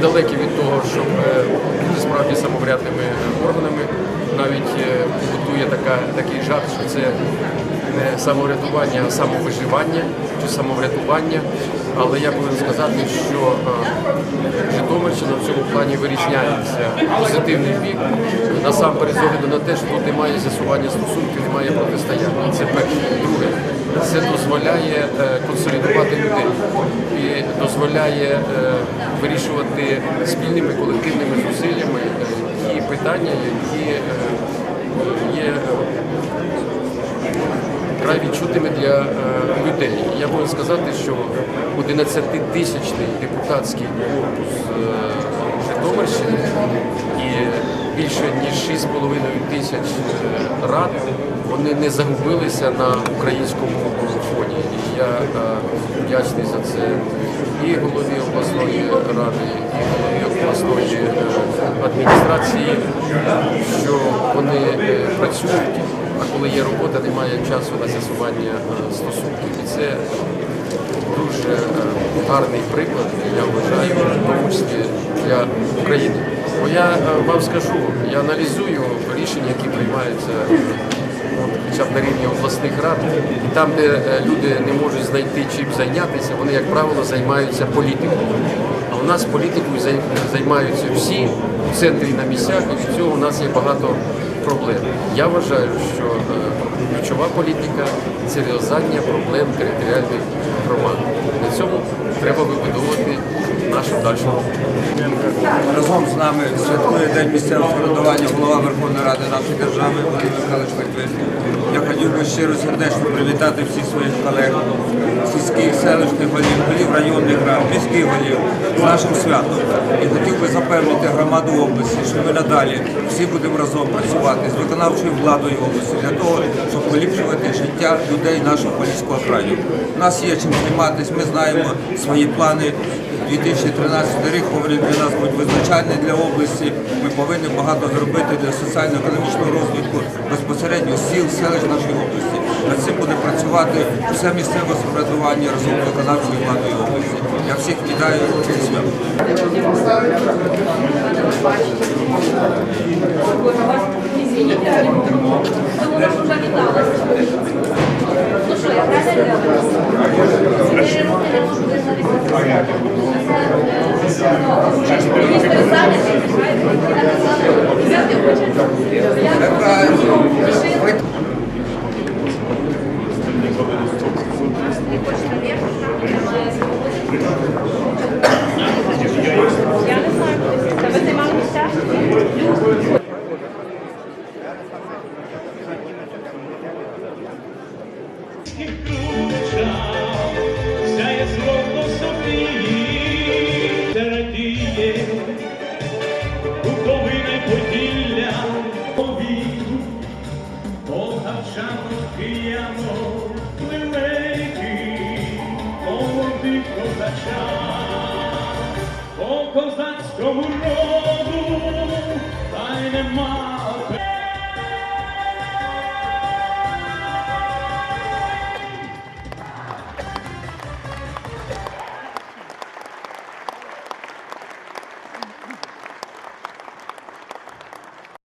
далекі від того, щоб е, бути справді самоврядними органами. Навіть е, побутує така, такий жарт, що це не самоврятування, а самовиживання чи самоврятування. Але я повинен сказати, що е, Житомирщина в цьому плані вирізняється позитивний бік. Насамперед з огляду на те, що тут немає з'ясування стосунків, немає протистояння. Це перше. Друге, це дозволяє е, консолідувати людей і дозволяє е, вирішувати спільними колективними зусиллями е, ті питання, які е, є е, край відчутими для е, людей. Я можу сказати, що 11-тисячний депутатський корпус е, Житомирщини і більше ніж 6,5 тисяч е, рад вони не загубилися на українському фоні. І я е, вдячний за це і голові обласної ради, і голові обласної е, адміністрації, що вони е, працюють. А коли є робота, немає часу на з'ясування стосунків. І це дуже гарний приклад, я вважаю, в тому числі для України. Бо я е, вам скажу, я аналізую рішення, які приймаються е, хоча б на рівні обласних рад, і там, де е, люди не можуть знайти чим зайнятися, вони, як правило, займаються політикою. А у нас політикою займаються всі у центрі на місцях, і від цього у нас є багато проблем. Я вважаю, що е, ключова політика це розв'язання проблем територіальних громад. На цьому треба дальшу роботу. Разом з нами святкує День місцевого самоврядування голова Верховної Ради нашої держави Володимир Михайлович Литвин. Я хотів би щиро сердечно привітати всіх своїх колег, сільських, селищних голів, голів районних рад, міських голів з нашим святом. І хотів би запевнити громаду області, що ми надалі всі будемо разом працювати з виконавчою владою області для того, щоб поліпшувати життя людей нашого Поліського краю. У нас є чим займатися, ми знаємо свої плани. 2013 рік говорить для нас будь визначальний для області. Ми повинні багато зробити для соціально-економічного розвитку безпосередньо сіл, селищ нашої області. Над цим буде працювати все місцеве самоврядування разом з виконавчою владою області. Я всіх вітаю віталася. Ну що, я правильно Я молоді козача, по козацькому роду, та й нема